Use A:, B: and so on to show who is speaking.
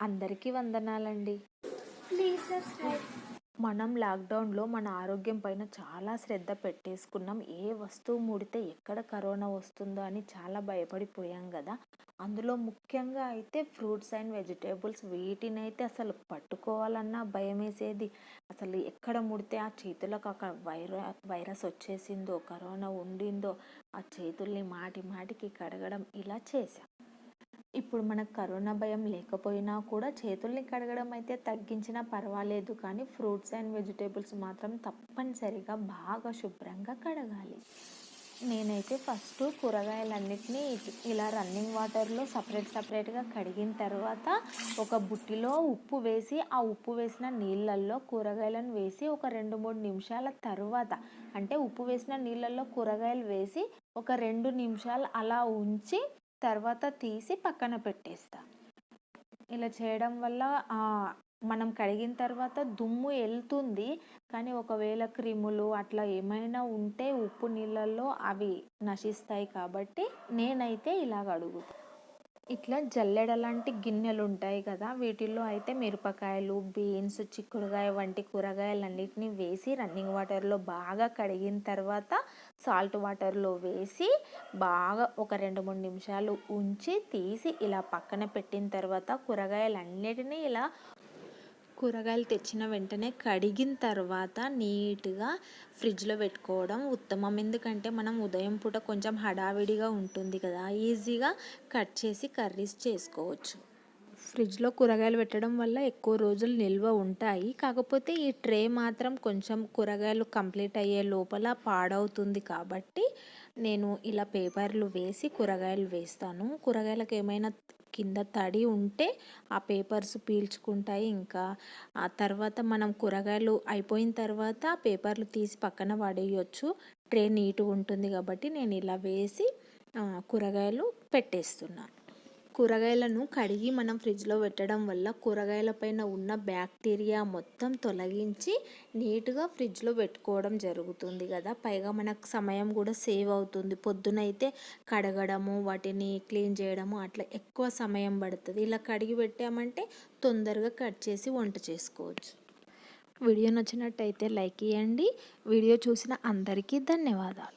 A: అందరికీ వందనాలండి.
B: Please subscribe
A: మనం లాక్డౌన్లో మన ఆరోగ్యం పైన చాలా శ్రద్ధ పెట్టేసుకున్నాం. ఏ వస్తువు ముడితే ఎక్కడ కరోనా వస్తుందో అని చాలా భయపడిపోయాం కదా అందులో ముఖ్యంగా అయితే ఫ్రూట్స్ అండ్ వెజిటేబుల్స్ వీటిని అయితే అసలు పట్టుకోవాలన్నా భయం వేసేది అసలు ఎక్కడ ముడితే ఆ చేతులకు అక్కడ వైర వైరస్ వచ్చేసిందో కరోనా ఉండిందో ఆ చేతుల్ని మాటి మాటికి కడగడం ఇలా చేశాం. ఇప్పుడు మనకు కరోనా భయం లేకపోయినా కూడా చేతుల్ని కడగడం అయితే తగ్గించినా పర్వాలేదు. కానీ ఫ్రూట్స్ అండ్ వెజిటేబుల్స్ మాత్రం తప్పనిసరిగా బాగా శుభ్రంగా కడగాలి. నేనైతే ఫస్ట్ కూరగాయలన్నిటినీ ఇలా రన్నింగ్ వాటర్లో సపరేట్ సపరేట్గా కడిగిన తర్వాత ఒక బుట్టిలో ఉప్పు వేసి ఆ ఉప్పు వేసిన నీళ్ళల్లో కూరగాయలను వేసి ఒక రెండు మూడు నిమిషాల తర్వాత అంటే ఉప్పు వేసిన నీళ్ళల్లో కూరగాయలు వేసి ఒక రెండు నిమిషాలు అలా ఉంచి తర్వాత తీసి పక్కన పెట్టేస్తా. ఇలా చేయడం వల్ల మనం కడిగిన తర్వాత దుమ్ము వెళ్తుంది. కానీ ఒకవేళ క్రిములు అట్లా ఏమైనా ఉంటే ఉప్పు నీళ్ళల్లో అవి నశిస్తాయి కాబట్టి నేనైతే ఇలాగ అడుగుతాను ఇట్లా జల్లెడ లాంటి గిన్నెలు ఉంటాయి కదా వీటిల్లో అయితే మిరపకాయలు బీన్స్ చిక్కుడుకాయ వంటి కూరగాయలన్నిటిని వేసి రన్నింగ్ వాటర్లో బాగా కడిగిన తర్వాత సాల్ట్ వాటర్లో వేసి బాగా ఒక రెండు మూడు నిమిషాలు ఉంచి తీసి ఇలా పక్కన పెట్టిన తర్వాత కూరగాయలన్నిటినీ ఇలా కూరగాయలు తెచ్చిన వెంటనే కడిగిన తర్వాత నీట్గా ఫ్రిడ్జ్లో పెట్టుకోవడం ఉత్తమం. ఎందుకంటే మనం ఉదయం పూట కొంచెం హడావిడిగా ఉంటుంది కదా ఈజీగా కట్ చేసి కర్రీస్ చేసుకోవచ్చు. ఫ్రిడ్జ్లో కూరగాయలు పెట్టడం వల్ల ఎక్కువ రోజులు నిల్వ ఉంటాయి. కాకపోతే ఈ ట్రే మాత్రం కొంచెం కూరగాయలు కంప్లీట్ అయ్యే లోపల పాడవుతుంది కాబట్టి నేను ఇలా పేపర్లు వేసి కూరగాయలు వేస్తాను. కూరగాయలకు ఏమైనా కింద తడి ఉంటే ఆ పేపర్స్ పీల్చుకుంటాయి. ఇంకా ఆ తర్వాత మనం కూరగాయలు అయిపోయిన తర్వాత పేపర్లు తీసి పక్కన పడేయచ్చు. ట్రే నీట్గా ఉంటుంది కాబట్టి నేను ఇలా వేసి కూరగాయలు పెట్టేస్తున్నాను. కూరగాయలను కడిగి మనం ఫ్రిడ్జ్లో పెట్టడం వల్ల కూరగాయల పైన ఉన్న బ్యాక్టీరియా మొత్తం తొలగించి నీట్గా ఫ్రిడ్జ్లో పెట్టుకోవడం జరుగుతుంది కదా. పైగా మనకు సమయం కూడా సేవ్ అవుతుంది. పొద్దునైతే కడగడము వాటిని క్లీన్ చేయడము అట్లా ఎక్కువ సమయం పడుతుంది. ఇలా కడిగి పెట్టామంటే తొందరగా కట్ చేసి వంట చేసుకోవచ్చు. వీడియో నచ్చినట్టయితే లైక్ ఇవ్వండి వీడియో చూసిన అందరికీ ధన్యవాదాలు.